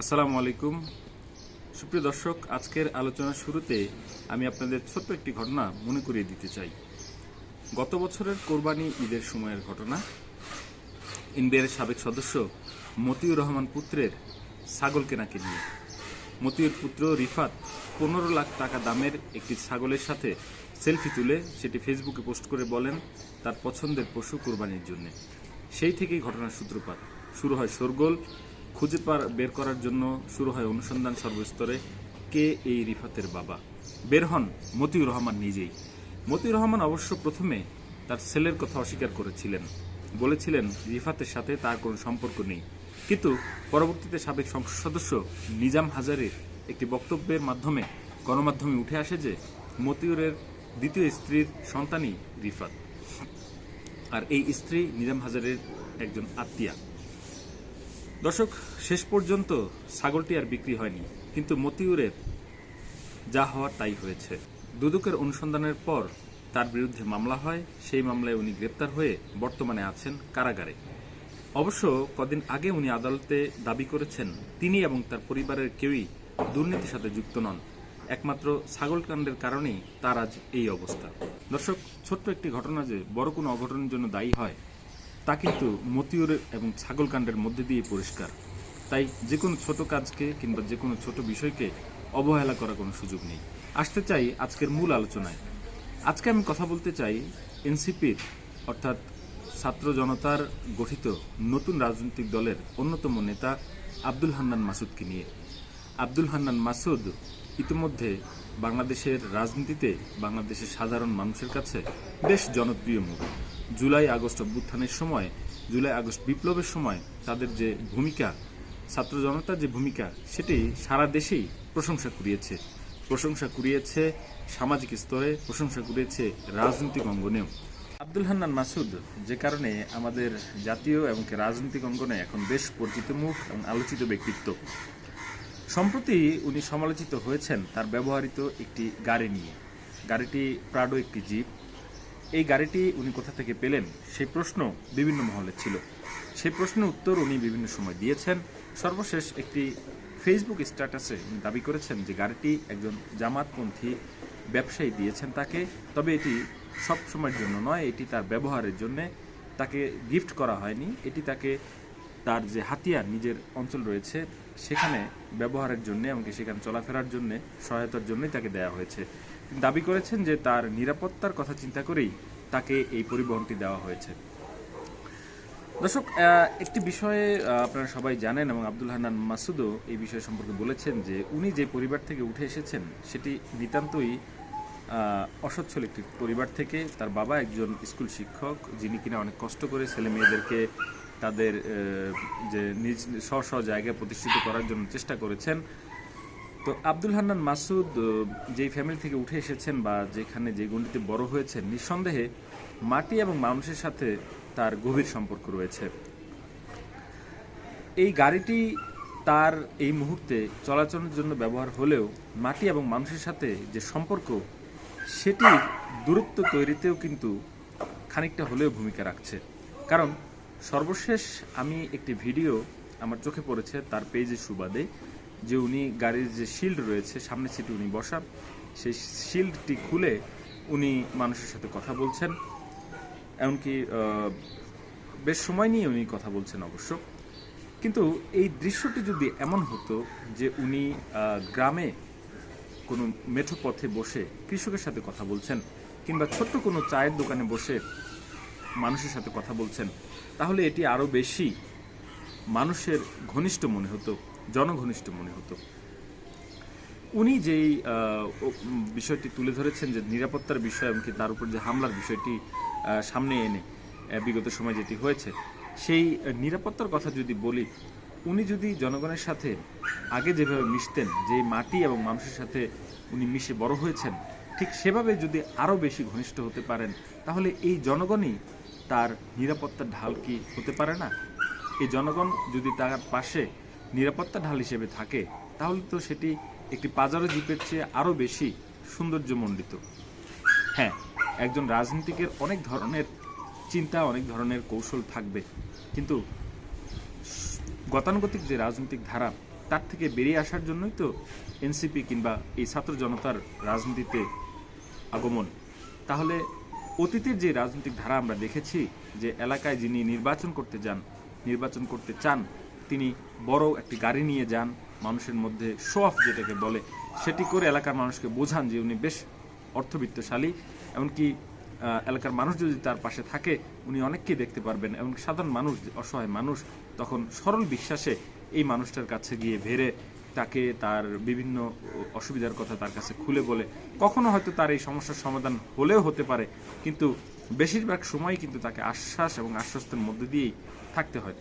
আসসালামু আলাইকুম। সুপ্রিয় দর্শক, আজকের আলোচনার শুরুতে আমি আপনাদের ছোট্ট একটি ঘটনা মনে করিয়ে দিতে চাই। গত বছরের কোরবানি ঈদের সময়ের ঘটনা। ইন্ডিয়ার সাবেক সদস্য মতিউর রহমান পুত্রের ছাগল কেনাকে নিয়ে। মতিউর পুত্র রিফাত পনেরো লাখ টাকা দামের একটি ছাগলের সাথে সেলফি তুলে সেটি ফেসবুকে পোস্ট করে বলেন, তার পছন্দের পশু কোরবানির জন্য। সেই থেকেই ঘটনার সূত্রপাত। শুরু হয় শোরগোল খুঁজে বের করার জন্য শুরু হয় অনুসন্ধান সর্বস্তরে কে এই রিফাতের বাবা? বের হন মতিউর রহমান নিজেই। মতিউর রহমান অবশ্য প্রথমে তার ছেলের কথা অস্বীকার করেছিলেন। বলেছিলেন, রিফাতের সাথে তার কোনো সম্পর্ক নেই। কিন্তু পরবর্তীতে সাবেক সংসদ সদস্য নিজাম হাজারের একটি বক্তব্যের মাধ্যমে গণমাধ্যমে উঠে আসে যে, মতিউরের দ্বিতীয় স্ত্রীর সন্তানই রিফাত। আর এই স্ত্রী নিজাম হাজারের একজন আত্মীয়া। দর্শক, শেষ পর্যন্ত ছাগলটি আর বিক্রি হয়নি, কিন্তু মতিউরের যা হওয়ার তাই হয়েছে। দুদকের অনুসন্ধানের পর তার বিরুদ্ধে মামলা হয়, সেই মামলায় উনি গ্রেপ্তার হয়ে বর্তমানে আছেন কারাগারে। অবশ্য কদিন আগে উনি আদালতে দাবি করেছেন, তিনি এবং তার পরিবারের কেউই দুর্নীতির সাথে যুক্ত নন। একমাত্র ছাগল কাণ্ডের কারণেই তার আজ এই অবস্থা। দর্শক, ছোট্ট একটি ঘটনা যে বড় কোনো অঘটনের জন্য দায়ী হয় তা কিন্তু মতিউর এবং ছাগল কাণ্ডের মধ্যে দিয়ে পরিষ্কার। তাই যে কোনো ছোট কাজকে কিংবা যে কোনো ছোট বিষয়কে অবহেলা করার কোনো সুযোগ নেই। আসতে চাই আজকের মূল আলোচনায়। আজকে আমি কথা বলতে চাই এনসিপির, অর্থাৎ ছাত্র জনতার গঠিত নতুন রাজনৈতিক দলের অন্যতম নেতা আব্দুল হান্নান মাসুদকে নিয়ে। আব্দুল হান্নান মাসুদ ইতিমধ্যে বাংলাদেশের রাজনীতিতে বাংলাদেশের সাধারণ মানুষের কাছে বেশ জনপ্রিয় মুখ। জুলাই আগস্ট অভ্যুত্থানের সময়, জুলাই আগস্ট বিপ্লবের সময় তাদের যে ভূমিকা, ছাত্র জনতার যে ভূমিকা, সেটি সারা দেশেই প্রশংসা কুড়িয়েছে। প্রশংসা কুড়িয়েছে সামাজিক স্তরে, প্রশংসা কুড়িয়েছে রাজনৈতিক অঙ্গনেও। আব্দুল হান্নান মাসুদ, যে কারণে আমাদের জাতীয় এবং রাজনৈতিক অঙ্গনে এখন বেশ পরিচিত মুখ এবং আলোচিত ব্যক্তিত্ব। সম্প্রতি উনি সমালোচিত হয়েছেন তার ব্যবহৃত একটি গাড়ি নিয়ে। গাড়িটি প্রাডো একটি জিপ এই গাড়িটি উনি কোথা থেকে পেলেন? সেই প্রশ্ন বিভিন্ন মহলে ছিল। সেই প্রশ্নের উত্তর উনি বিভিন্ন সময় দিয়েছেন। সর্বশেষ একটি ফেসবুক স্ট্যাটাসে উনি দাবি করেছেন যে গাড়িটি একজন জামাতপন্থী ব্যবসায়ী দিয়েছেন তাকে। তবে এটি সব সময়ের জন্য নয়, এটি তার ব্যবহারের জন্য তাকে গিফট করা হয়নি। এটি তাকে তার যে হাতিয়ার নিজের অঞ্চল রয়েছে সেখানে ব্যবহারের জন্য এমনকি সেখানে চলাফেরার জন্য, সহায়তার জন্যই তাকে দেওয়া হয়েছে। দাবি করেছেন যে তার নিরাপত্তার কথা চিন্তা করেই তাকে এই পরিবহনটি দেওয়া হয়েছে। দর্শক একটি বিষয়ে আপনারা সবাই জানেন এবং আব্দুল হান্নান মাসুদও এই বিষয় সম্পর্কে বলেছেন যে উনি যে পরিবার থেকে উঠে এসেছেন, সেটি নিতান্তই অসচ্ছল একটি পরিবার থেকে। তার বাবা একজন স্কুল শিক্ষক, যিনি কিনা অনেক কষ্ট করে ছেলে মেয়েদেরকে তাদের যে নিজ স্ব স্ব জায়গায় প্রতিষ্ঠিত করার জন্য চেষ্টা করেছেন। তো আব্দুল হান্নান মাসুদ যেই ফ্যামিলি থেকে উঠে এসেছেন বা যেখানে যে গণ্ডিতে বড় হয়েছেন, নিঃসন্দেহে মাটি এবং মানুষের সাথে তার গভীর সম্পর্ক রয়েছে। এই গাড়িটি তার এই মুহূর্তে চলাচলের জন্য ব্যবহার হলেও মাটি এবং মানুষের সাথে যে সম্পর্ক, সেটির দূরত্ব তৈরিতেও কিন্তু খানিকটা হলেও ভূমিকা রাখছে। কারণ সর্বশেষ আমি একটি ভিডিও আমার চোখে পড়েছে, তার পেজে সুবাদে, যে উনি গাড়ির যে শিল্ড রয়েছে, সামনে সিটে উনি বসা, সেই শিল্ডটি খুলে উনি মানুষের সাথে কথা বলছেন। এমনকি বেশ সময় নিয়ে উনি কথা বলছেন অবশ্য। কিন্তু এই দৃশ্যটি যদি এমন হতো যে উনি গ্রামে কোনো মেঠো পথে বসে কৃষকের সাথে কথা বলছেন, কিংবা ছোট্ট কোনো চায়ের দোকানে বসে মানুষের সাথে কথা বলছেন তাহলে এটি আরও বেশি মানুষের ঘনিষ্ঠ মনে হতো, জনঘনিষ্ঠ মনে হতো। উনি যেই বিষয়টি তুলে ধরেছেন যে নিরাপত্তার বিষয় এমনকি তার উপর যে হামলার বিষয়টি সামনে এনে বিগত সময় যেটি হয়েছে, সেই নিরাপত্তার কথা যদি বলি, উনি যদি জনগণের সাথে আগে যেভাবে মিশতেন, যে মাটি এবং মানুষের সাথে উনি মিশে বড় হয়েছেন, ঠিক সেভাবে যদি আরও বেশি ঘনিষ্ঠ হতে পারেন, তাহলে এই জনগণই তার নিরাপত্তার ঢাল কি হতে পারে না? এই জনগণ যদি তার পাশে নিরাপত্তা ঢাল হিসেবে থাকে, তাহলে তো সেটি একটি পাজারো জিপের চেয়ে আরও বেশি সৌন্দর্যমণ্ডিত। হ্যাঁ একজন রাজনীতিকের অনেক ধরনের চিন্তা, অনেক ধরনের কৌশল থাকবে। কিন্তু গতানুগতিক যে রাজনৈতিক ধারা, তার থেকে বেরিয়ে আসার জন্যই তো এনসিপি কিংবা এই ছাত্র জনতার রাজনীতিতে আগমন। তাহলে অতীতের যে রাজনৈতিক ধারা আমরা দেখেছি, যে এলাকায় যিনি নির্বাচন করতে যান, নির্বাচন করতে চান, তিনি বড় একটি গাড়ি নিয়ে যান, মানুষের মধ্যে শো অফ যেটাকে বলে, সেটি করে এলাকার মানুষকে বোঝান যে উনি বেশ অর্থবিত্তশালী। এমনকি এলাকার মানুষ যদি তার পাশে থাকে, উনি অনেককেই দেখতে পারবেন। এবং সাধারণ মানুষ, অসহায় মানুষ, তখন সরল বিশ্বাসে এই মানুষটার কাছে গিয়ে ভেড়ে তাকে তার বিভিন্ন অসুবিধার কথা তার কাছে খুলে বলে। কখনো হয়তো তার এই সমস্যার সমাধান হলেও হতে পারে, কিন্তু বেশিরভাগ সময় কিন্তু তাকে আশ্বাস এবং আশ্বস্তের মধ্যে দিয়েই থাকতে হয়।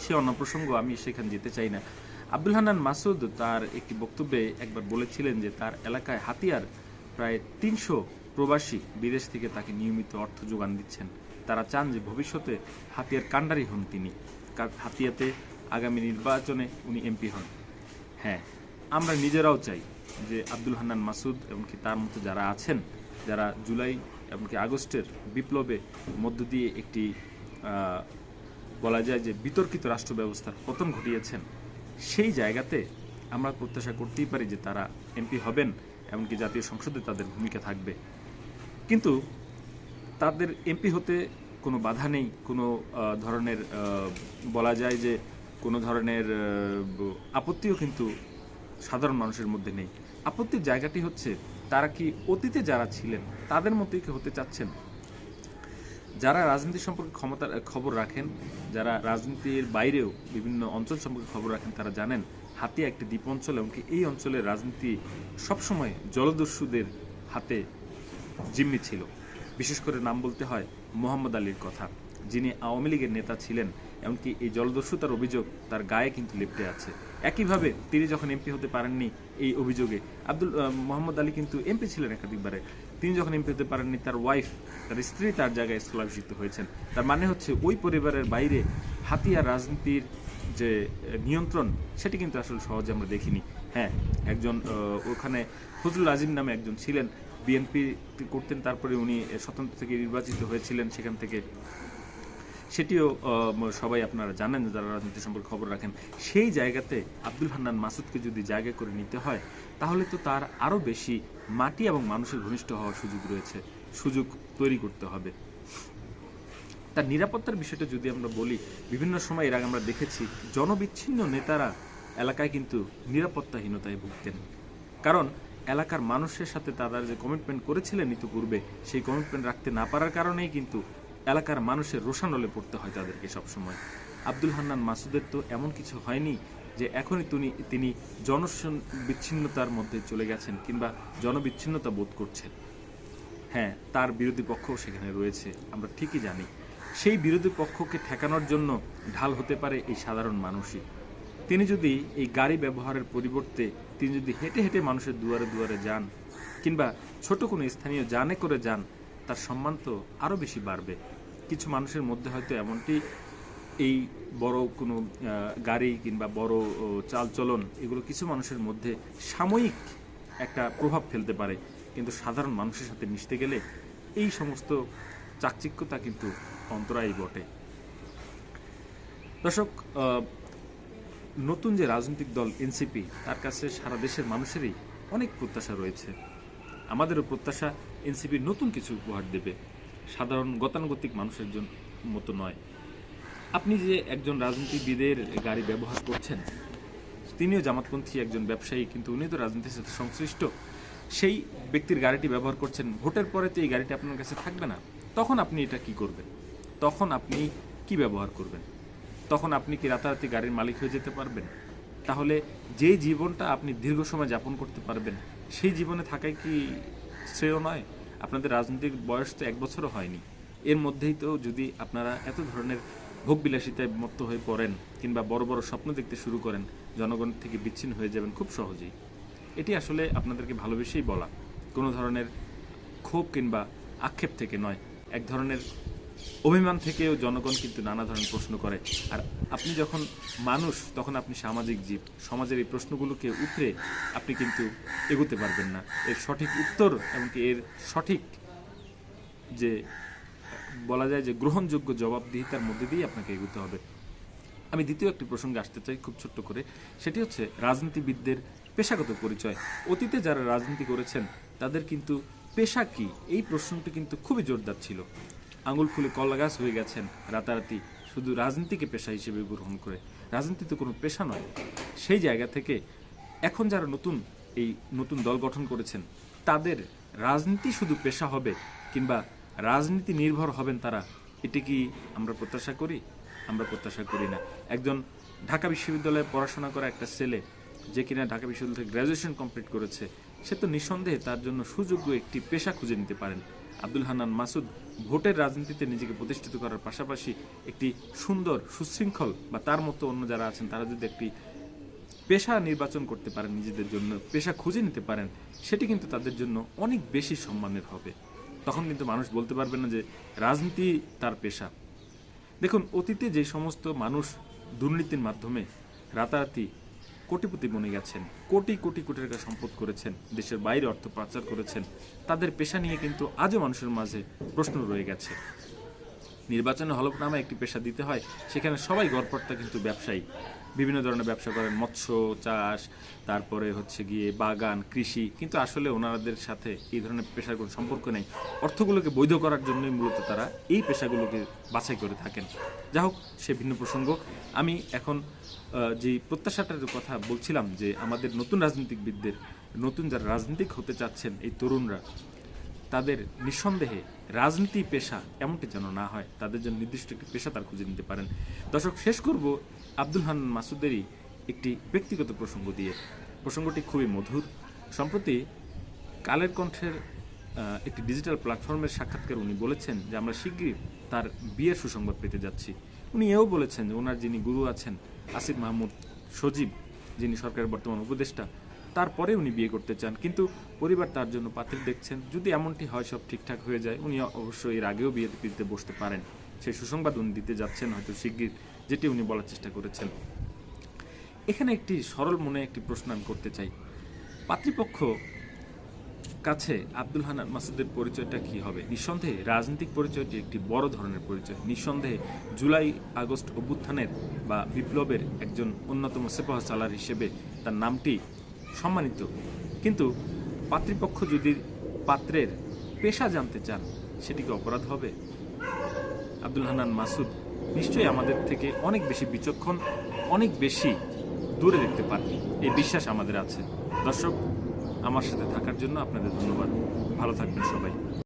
সে অন্য প্রসঙ্গ আমি সেখানে যেতে চাই না। আব্দুল হান্নান মাসুদ তার একটি বক্তব্যে একবার বলেছিলেন যে তার এলাকায় হাতিয়ার প্রায় তিনশো প্রবাসী বিদেশ থেকে তাকে নিয়মিত অর্থ যোগান দিচ্ছেন। তারা চান যে ভবিষ্যতে হাতিয়ার কাণ্ডারি হন তিনি। হাতিয়াতে আগামী নির্বাচনে উনি এমপি হন। হ্যাঁ আমরা নিজেরাও চাই যে আব্দুল হান্নান মাসুদ এমনকি তার মতো যারা আছেন, যারা জুলাই এমনকি আগস্টের বিপ্লবে মধ্য দিয়ে একটি বলা যায় যে বিতর্কিত রাষ্ট্র ব্যবস্থার পতন ঘটিয়েছেন, সেই জায়গাতে আমরা প্রত্যাশা করতেই পারি যে তারা এমপি হবেন, এমনকি জাতীয় সংসদে তাদের ভূমিকা থাকবে। কিন্তু তাদের এমপি হতে কোনো বাধা নেই, কোনো ধরনের বলা যায় যে কোনো ধরনের আপত্তিও কিন্তু সাধারণ মানুষের মধ্যে নেই। আপত্তির জায়গাটি হচ্ছে, তারা কি অতীতে যারা ছিলেন, তাদের মতোই কি হতে চাচ্ছেন? যারা রাজনীতি সম্পর্কে ক্ষমতার খবর রাখেন, যারা রাজনীতির বাইরেও বিভিন্ন অঞ্চল সম্পর্কে খবর রাখেন, তারা জানেন হাতিয়া একটি দ্বীপ অঞ্চল এমনকি এই অঞ্চলের রাজনীতি সবসময় জলদস্যুদের হাতে জিম্মি ছিল। বিশেষ করে নাম বলতে হয় মোহাম্মদ আলীর কথা, যিনি আওয়ামী লীগের নেতা ছিলেন। এমনকি এই জলদস্যুতার অভিযোগ তার গায়ে কিন্তু লেপটে আছে। একইভাবে তিনি যখন এমপি হতে পারেননি এই অভিযোগে, আব্দুল মোহাম্মদ আলী কিন্তু এমপি ছিলেন একাধিকবারে। তিনি যখন এমপি হতে পারেননি, তার ওয়াইফ তার স্ত্রী তার জায়গায় স্থলাভিষিক্ত হয়েছেন। তার মানে হচ্ছে ওই পরিবারের বাইরে হাতিয়ার রাজনীতির যে নিয়ন্ত্রণ, সেটি কিন্তু আসলে সহজে আমরা দেখিনি। হ্যাঁ একজন ওখানে ফজলুল আজিম নামে একজন ছিলেন। বিএনপি করতেন, তারপরে উনি স্বতন্ত্র থেকে নির্বাচিত হয়েছিলেন সেখান থেকে। সেটিও সবাই আপনারা জানেন, যারা রাজনীতি সম্পর্কে খবর রাখেন, সেই জায়গাতে আব্দুল হান্নান মাসুদকে যদি জায়গা করে নিতে হয়, তাহলে তো তার আরও বেশি মাটি এবং মানুষের ঘনিষ্ঠ হওয়ার সুযোগ রয়েছে, সুযোগ তৈরি করতে হবে। তার নিরাপত্তার বিষয়টা যদি আমরা বলি, বিভিন্ন সময় এর আগে আমরা দেখেছি, জনবিচ্ছিন্ন নেতারা এলাকায় কিন্তু নিরাপত্তাহীনতায় ভুগতেন। কারণ এলাকার মানুষের সাথে তারা যে কমিটমেন্ট করেছিলেন ইতিপূর্বে, সেই কমিটমেন্ট রাখতে না পারার কারণেই কিন্তু এলাকার মানুষের রোশানলে পড়তে হয় তাদেরকে সবসময়। আব্দুল হান্নান মাসুদের তো এমন কিছু হয়নি যে এখনই তিনি তিনি জনবিচ্ছিন্নতার মধ্যে চলে গেছেন কিংবা জনবিচ্ছিন্নতা বোধ করছেন। হ্যাঁ তার বিরোধী পক্ষও সেখানে রয়েছে, আমরা ঠিকই জানি। সেই বিরোধী পক্ষকে ঠেকানোর জন্য ঢাল হতে পারে এই সাধারণ মানুষই। তিনি যদি এই গাড়ি ব্যবহারের পরিবর্তে তিনি যদি হেঁটে হেঁটে মানুষের দুয়ারে দুয়ারে যান কিংবা ছোট কোনো স্থানীয় যানে করে যান, তার সম্মান তো আরও বেশি বাড়বে। কিছু মানুষের মধ্যে হয়তো এমনটি, এই বড় কোনো গাড়ি কিংবা বড় চালচলন, এগুলো কিছু মানুষের মধ্যে সাময়িক একটা প্রভাব ফেলতে পারে। কিন্তু সাধারণ মানুষের সাথে মিশতে গেলে এই সমস্ত চাকচিক্যতা কিন্তু অন্তরায় বটে। দর্শক নতুন যে রাজনৈতিক দল এনসিপি, তার কাছে সারা দেশের মানুষেরই অনেক প্রত্যাশা রয়েছে। আমাদেরও প্রত্যাশা এনসিপি নতুন কিছু উপহার দেবে। সাধারণ গতানুগতিক মানুষের জন্য মতো নয়। আপনি যে একজন রাজনীতিবিদের গাড়ি ব্যবহার করছেন, তিনিও জামাতপন্থী একজন ব্যবসায়ী, কিন্তু উনি তো রাজনীতির সাথে সংশ্লিষ্ট। সেই ব্যক্তির গাড়িটি ব্যবহার করছেন, ভোটের পরে তো এই গাড়িটি আপনার কাছে থাকবে না। তখন আপনি এটা কি করবেন? তখন আপনি কি ব্যবহার করবেন? তখন আপনি কি রাতারাতি গাড়ির মালিক হয়ে যেতে পারবেন? তাহলে যে জীবনটা আপনি দীর্ঘ সময় যাপন করতে পারবেন, সেই জীবনে থাকাই কি শ্রেয় নয়? আপনাদের রাজনৈতিক বয়স তো এক বছরও হয়নি। এর মধ্যেই তো যদি আপনারা এত ধরনের ভোগবিলাসিতায় মত্ত হয়ে পড়েন কিংবা বড় বড় স্বপ্ন দেখতে শুরু করেন, জনগণ থেকে বিচ্ছিন্ন হয়ে যাবেন খুব সহজেই। এটি আসলে আপনাদেরকে ভালোবেসেই বলা। কোনো ধরনের ক্ষোভ কিংবা আক্ষেপ থেকে নয়। এক ধরনের অভিমান থেকেও জনগণ কিন্তু নানা ধরনের প্রশ্ন করে। আর আপনি যখন মানুষ, তখন আপনি সামাজিক জীব। সমাজের এই প্রশ্নগুলোকে উতরে আপনি কিন্তু এগোতে পারবেন না। এর সঠিক উত্তর এমনকি এর সঠিক যে, বলা যায় যে গ্রহণযোগ্য জবাবদিহিতার মধ্যে দিয়ে আপনাকে এগোতে হবে। আমি দ্বিতীয় একটি প্রসঙ্গে আসতে চাই খুব ছোট্ট করে। সেটি হচ্ছে রাজনীতিবিদদের পেশাগত পরিচয়। অতীতে যারা রাজনীতি করেছেন, তাদের কিন্তু পেশা কি? এই প্রশ্নটি কিন্তু খুবই জোরদার ছিল। আঙুল ফুলে কলা গাছ হয়ে গেছেন রাতারাতি। শুধু রাজনীতিকে পেশা হিসেবে গ্রহণ করে। রাজনীতি তো কোনো পেশা নয়। সেই জায়গা থেকে এখন যারা নতুন, এই নতুন দল গঠন করেছেন, তাদের রাজনীতি শুধু পেশা হবে কিংবা রাজনীতি নির্ভর হবেন তারা, এটি কি আমরা প্রত্যাশা করি? আমরা প্রত্যাশা করি না। একজন ঢাকা বিশ্ববিদ্যালয়ে পড়াশোনা করা একটা ছেলে, যে কিনা ঢাকা বিশ্ববিদ্যালয় থেকে গ্র্যাজুয়েশন কমপ্লিট করেছে সে তো নিঃসন্দেহে তার জন্য সুযোগ্য একটি পেশা খুঁজে নিতে পারেন। আব্দুল হান্নান মাসুদ ভোটের রাজনীতিতে নিজেকে প্রতিষ্ঠিত করার পাশাপাশি একটি সুন্দর, সুশৃঙ্খল বা তার মতো অন্য যারা আছেন, তারা যদি একটি পেশা নির্বাচন করতে পারেন, নিজেদের জন্য পেশা খুঁজে নিতে পারেন, সেটি কিন্তু তাদের জন্য অনেক বেশি সম্মানের হবে। তখন কিন্তু মানুষ বলতে পারবে না যে রাজনীতি তার পেশা। দেখুন, অতীতে যে সমস্ত মানুষ দুর্নীতির মাধ্যমে রাতারাতি কোটিপতি বনে গেছেন, কোটি কোটি কোটি টাকা সম্পদ করেছেন, দেশের বাইরে অর্থ পাচার করেছেন, তাদের পেশা নিয়ে কিন্তু আজও মানুষের মাঝে প্রশ্ন রয়ে গেছে। নির্বাচনে হলফনামা একটি পেশা দিতে হয়, সেখানে সবাই গড়পড়তা কিন্তু ব্যবসায়ী। বিভিন্ন ধরনের ব্যবসা করেন, মৎস্য চাষ, তারপরে হচ্ছে গিয়ে বাগান, কৃষি। কিন্তু আসলে ওনাদের সাথে এই ধরনের পেশার কোনো সম্পর্ক নেই। অর্থগুলোকে বৈধ করার জন্যই মূলত তারা এই পেশাগুলোকে বাছাই করে থাকেন। যা হোক, সে ভিন্ন প্রসঙ্গ। আমি এখন যে প্রত্যাশাটার কথা বলছিলাম যে আমাদের নতুন রাজনীতিবিদদের নতুন যারা রাজনীতিক হতে চাচ্ছেন, এই তরুণরা তাদের নিঃসন্দেহে রাজনীতি পেশা এমনটি যেন না হয়, তাদের জন্য নির্দিষ্ট একটি পেশা তার খুঁজে নিতে পারেন। দর্শক, শেষ করব আব্দুল হান মাসুদেরই একটি ব্যক্তিগত প্রসঙ্গ দিয়ে। প্রসঙ্গটি খুবই মধুর। সম্প্রতি কালের কণ্ঠের একটি ডিজিটাল প্ল্যাটফর্মের সাক্ষাৎকার উনি বলেছেন যে, আমরা শীঘ্রই তার বিয়ের সুসংবাদ পেতে যাচ্ছি। উনি এও বলেছেন যে, ওনার যিনি গুরু আছেন, আসিফ মাহমুদ সজীব, যিনি সরকারের বর্তমান উপদেষ্টা তারপরে উনি বিয়ে করতে চান। কিন্তু পরিবার তার জন্য পাত্রী দেখছেন। যদি এমনটি হয়, সব ঠিকঠাক হয়ে যায়, উনি অবশ্যই এর আগেও বিয়ে পিতে বসতে পারেন। সেই সুসংবাদ উনি দিতে যাচ্ছেন হয়তো শিগগির, যেটি উনি বলার চেষ্টা করেছেন। এখানে একটি সরল মনে একটি প্রশ্ন আমি করতে চাই। পাত্রীপক্ষ কাছে আব্দুল হানান মাসুদের পরিচয়টা কি হবে? নিঃসন্দেহে রাজনৈতিক পরিচয়টি একটি বড় ধরনের পরিচয়। নিঃসন্দেহে জুলাই, আগস্ট অভ্যুত্থানের বা বিপ্লবের একজন অন্যতম সেপাহ সালার হিসেবে তার নামটি সম্মানিত। কিন্তু পাত্রীপক্ষ যদি পাত্রের পেশা জানতে চান, সেটি কি অপরাধ হবে? আব্দুল হান্নান মাসুদ নিশ্চয়ই আমাদের থেকে অনেক বেশি বিচক্ষণ, অনেক বেশি দূরে দেখতে পান। এই বিশ্বাস আমাদের আছে। দর্শক, আমার সাথে থাকার জন্য আপনাদের ধন্যবাদ। ভালো থাকবেন সবাই।